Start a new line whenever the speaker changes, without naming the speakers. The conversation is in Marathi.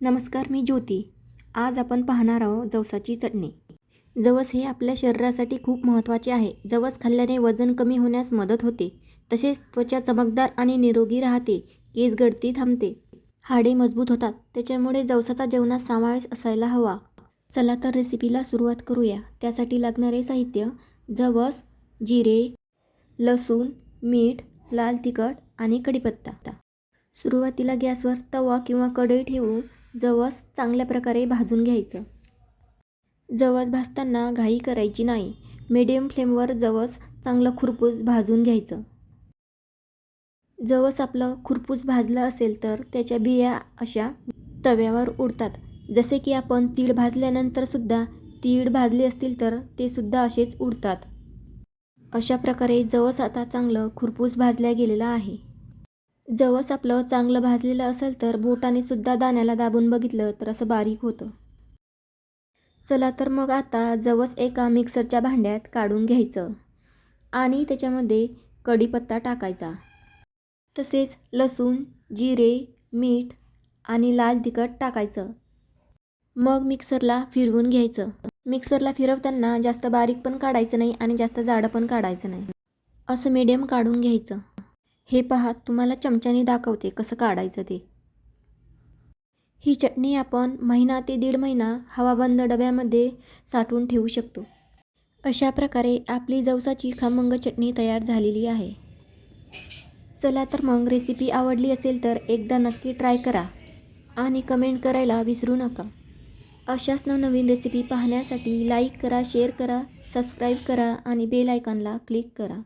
नमस्कार मी ज्योती. आज आपण पाहणार आहोत जवसाची चटणी. जवस हे आपल्या शरीरासाठी खूप महत्त्वाचे आहे. जवस खाल्ल्याने वजन कमी होण्यास मदत होते. तसेच त्वचा चमकदार आणि निरोगी राहते. केस गळती थांबते. हाडे मजबूत होतात. त्याच्यामुळे जवसाचा जेवणात समावेश असायला हवा. चला तर रेसिपीला सुरुवात करूया. त्यासाठी लागणारे साहित्य जवस जिरे लसूण मीठ लाल तिखट आणि कढीपत्ता. सुरुवातीला गॅसवर तवा किंवा कढई ठेवून जवस चांगल्या प्रकारे भाजून घ्यायचं. जवस भाजताना घाई करायची नाही. मिडियम फ्लेमवर जवस चांगलं खुरपूस भाजून घ्यायचं. जवस आपलं खुरपूस भाजलं असेल तर त्याच्या बिया अशा तव्यावर उडतात. जसे की आपण तीळ भाजल्यानंतरसुद्धा तीळ भाजले असतील तर ते सुद्धा असेच उडतात. अशा प्रकारे जवस आता चांगलं खुरपूस भाजल्या गेलेलं आहे. जवस आपलं चांगलं भाजलेलं असेल तर बोटाने सुद्धा दाण्याला दाबून बघितलं तर असं बारीक होतं. चला तर मग आता जवस एका मिक्सरच्या भांड्यात काढून घ्यायचं आणि त्याच्यामध्ये कढीपत्ता टाकायचा. तसेच लसूण जिरे मीठ आणि लाल तिखट टाकायचं. मग मिक्सरला फिरवून घ्यायचं. मिक्सरला फिरवताना जास्त बारीक पण काढायचं नाही आणि जास्त जाडं पण काढायचं नाही. असं मीडियम काढून घ्यायचं. हे पहा तुम्हाला चमच्याने दाखवते कसं काढायचं ते. ही चटणी आपण महिना ते दीड महिना हवाबंद डब्यामध्ये साठवून ठेवू शकतो. अशा प्रकारे आपली जवसाची खमंग चटणी तयार झालेली आहे. चला तर मग रेसिपी आवडली असेल तर एकदा नक्की ट्राय करा आणि कमेंट करायला विसरू नका. अशाच नवनवीन रेसिपी पाहण्यासाठी लाईक करा शेअर करा सबस्क्राईब करा आणि बेल आयकॉनला क्लिक करा.